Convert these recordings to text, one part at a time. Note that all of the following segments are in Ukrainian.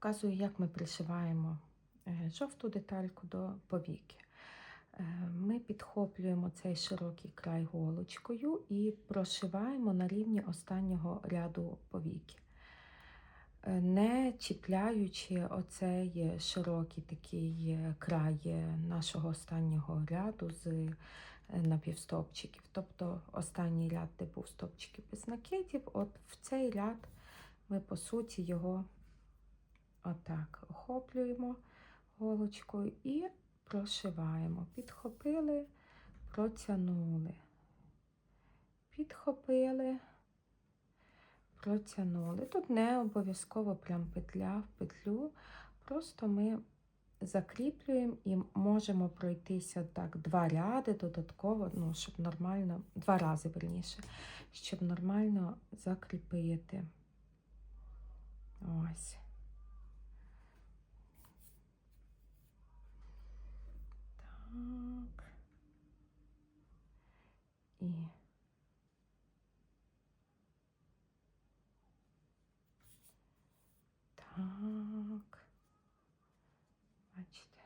Показую, як ми пришиваємо е, жовту детальку до повіки. Е, Ми підхоплюємо цей широкий край голочкою і прошиваємо на рівні останнього ряду повіки, Е, не чіпляючи оцей широкий такий край нашого останнього ряду з напівстопчиків. Тобто останній ряд, де був стопчики без накидів, от в цей ряд ми, по суті, його отак охоплюємо голочкою і прошиваємо. Підхопили, протягнули. Підхопили, протягнули. Тут не обов'язково прям петля в петлю, просто ми закріплюємо і можемо пройтися так два ряди додатково, ну, щоб нормально, два рази верніше, щоб нормально закріпити. Ось. Так. І так. Бачите.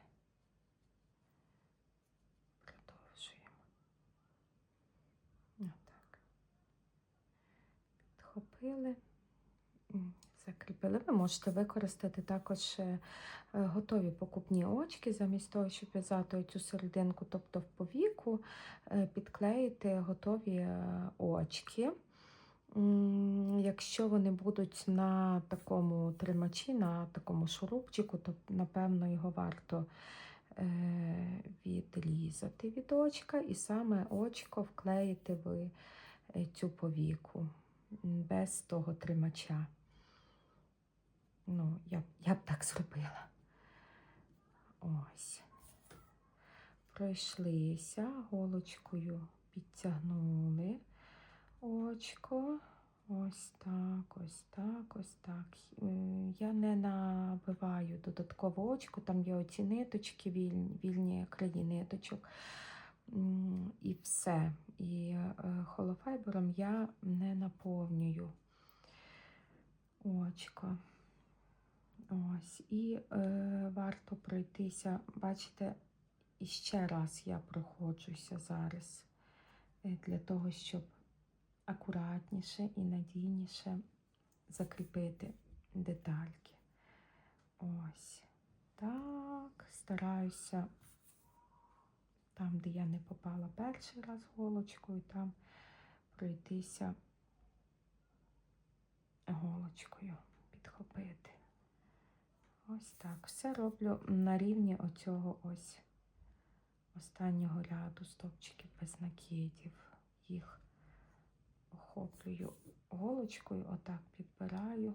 Продовжуємо. Отак. Підхопили. Закріпили. Ви можете використати також е, е, готові покупні очки, замість того, щоб в'язати цю серединку, тобто в повіку, е, підклеїти готові очки. Якщо вони будуть на такому тримачі, на такому шурупчику, то напевно його варто відрізати від очка і саме очко вклеїти в цю повіку без того тримача. Ну, я, я б так зробила. Ось. Пройшлися голочкою, підтягнули очко. Ось так, ось так, ось так. Е, Я не набиваю додатково очко, там є оці ниточки, вільні, вільні краї ниточок. І все. І е, холофайбером я не наповнюю очко. Ось, і е, варто пройтися, бачите, і ще раз я проходжуся зараз е, для того, щоб акуратніше і надійніше закріпити детальки. Ось так. Стараюся там, де я не попала перший раз голочкою, там пройтися голочкою, підхопити. Ось так. Все роблю на рівні оцього ось останнього ряду стовпчиків без накидів. Їх охоплюю голочкою, отак підбираю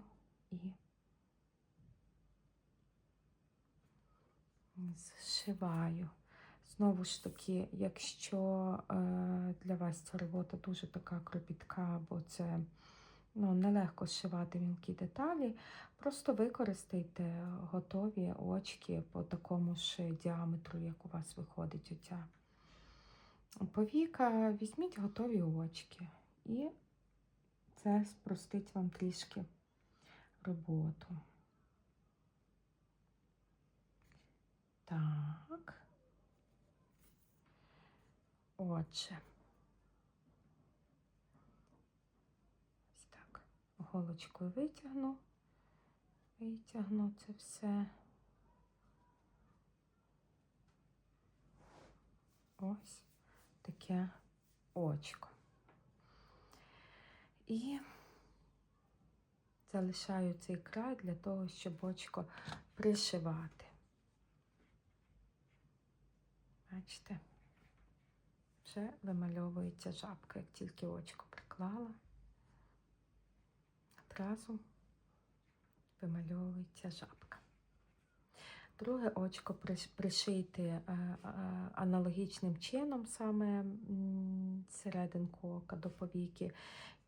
і зшиваю. Знову ж таки, якщо е, для вас ця робота дуже така кропітка, бо це ну, нелегко зшивати мілкі деталі, просто використайте готові очки по такому ж діаметру, як у вас виходить оця повіка. Візьміть готові очки, і це спростить вам трішки роботу. Так. Отже. Ось так. Голочкою витягну, витягну це все. Ось таке очко. І залишаю цей край для того, щоб очко пришивати. Бачите? Вже вимальовується жабка, як тільки очко приклала, одразу вимальовується жабка. Друге очко приш- пришийте е, е, аналогічним чином, саме серединку ока до повіки.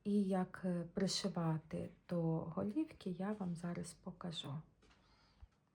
І як е, пришивати до голівки, я вам зараз покажу.